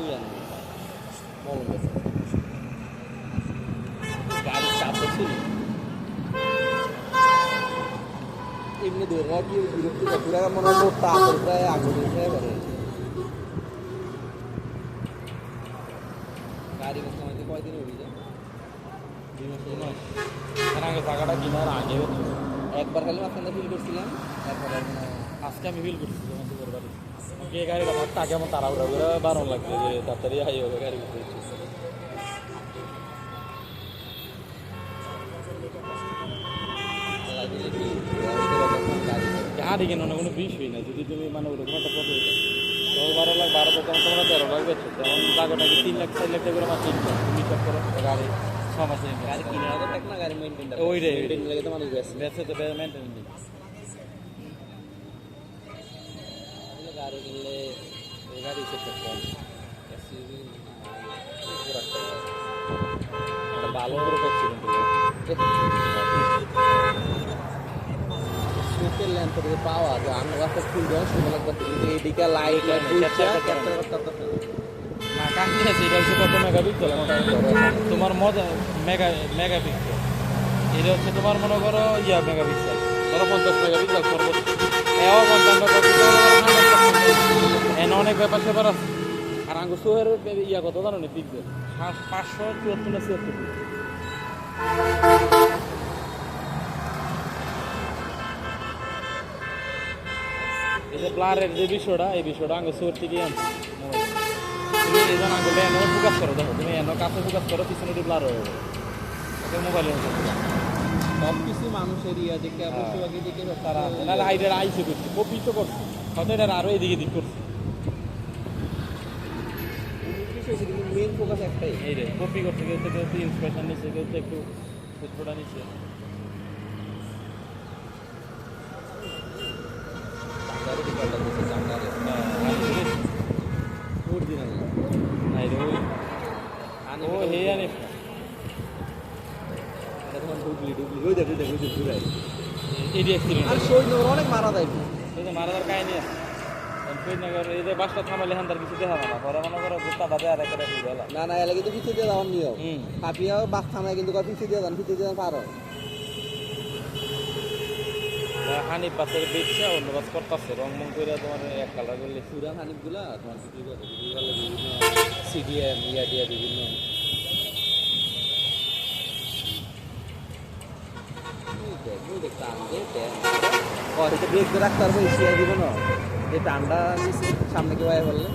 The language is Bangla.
ইয়ান মলম গেছে গাড়ির চাপ দেখছি এমনি ধরে রাখি বিরক্তি পুরা মনে হয় আতর প্রায় আগুন উঠে পারে গাড়ি করতে আমাদের কয়দিন হয়ে যায় দুই মাস তিন মাস এর আগে জায়গাটা কেনার আগে একবার খালি মাঝখানে ফিল করছিলাম তারপর আজকে আমি ফিল করছি। তোমার দুপুর বাড়ি এই গাড়িটা টাকা আমার তাড়াহুড়া করে বারণ লাগছে যে তাড়াতাড়ি হাই হবে গাড়ি গাড়ি কেন না কোনো বিষয় না। যদি তুমি মানে ওরকম একটা পথে দশ বারো লাখ বারো তখন তোমরা তেরো লাখ বেচছো নাকি তিন লাখ চার লাখ টাকা করে আমার তিন তুমি সব করো গাড়ি ছ মাসে গাড়ি কিনার না গাড়ি মেইনটেইন ওই রে, ওই রে। মেইনটেইন লাগে তো মানুষ বেশি বেচে তো মেনটেন কিনলে এই গাড়ি সেট হবে এসইউভি ভালো করে করছিলাম সুপের ল্যাম্প থেকে পাওয়া যায় আমি রাস্তা ফুল দেওয়া শুরু লাগবে এইদিকে লাইট না, কাহিনী আছে এটা হচ্ছে কত মেগাপিক্সেল তোমার মজা মেগা মেগাপিক্সেল এটা হচ্ছে তোমার মনে করো ইয়া মেগাপিক্সেল ধরো পঞ্চাশ মেগাপিক্সেল সর্বোচ্চ এও অনেক ব্যাপার স্যাপার আছে। আর আঙ্গুর সোহের ইয়া কত জানো না? পাঁচশো চুয়াত্তর না ছিয়াত্তর ব্লারের যে বিষয়টা এই বিষয়টা আঙ্গুর সোহের থেকে আনছে। তুমি এই জন্য আঙ্গুল এনে ফোকাস করো দেখো তুমি এনে কাছে ফোকাস করো পিছনে দিয়ে ব্লার হয়ে যাবে। এটা মোবাইলের মতো সব কিছু মানুষের ইয়া দেখে পশুপাখি দেখে তারা নাহলে আইসে করছে কপি তো করছে। হয়তো এটা আরও এদিকে দিক করছে। কিন্তু মেন ফোকাস একটাই। এই রে কপি করছে কেউ তো কেউ তো ইন্সপিরেশন নিচ্ছে কেউ তো একটু ফুটফোটা নিচ্ছে। গাড়ি দিকে লাগছে জানগারে অরিজিনাল নাই রে ওই আনি ও হে আনে এটা তখন ডুবলি ডুবলি। ওই দেখ ওই দেখ ওই দেখ ঘুরাই এডি অ্যাক্সিডেন্ট আর সৈন্য অনেক মারা যায়। এই যে মারাদার কাহিনী আছে। না পরে না না এলাকা কিন্তু পিছিয়ে দিয়ে যাওয়ার নিয়ম। হুম। হাপিয়াও বাস থামায় কিন্তু পিছিয়ে দিয়ে যান পিছিয়ে দিয়ে পারো। হানি বাসের বেচছে অন্য বাস করতেছে রং মং করে তোমার এক কালার করলে পুরান হানিফগুলা তোমার বিক্রি করে বিক্রি করলে বিভিন্ন সিডিএম ইয়া দিয়া বিভিন্ন। ওই দেখ, ওই দেখ, টান দে, দেখ। ও, এটা ব্রেক রাখতে পারব এসিয়া দিব না। এই নিচে সামনে কেউ আয় বললে?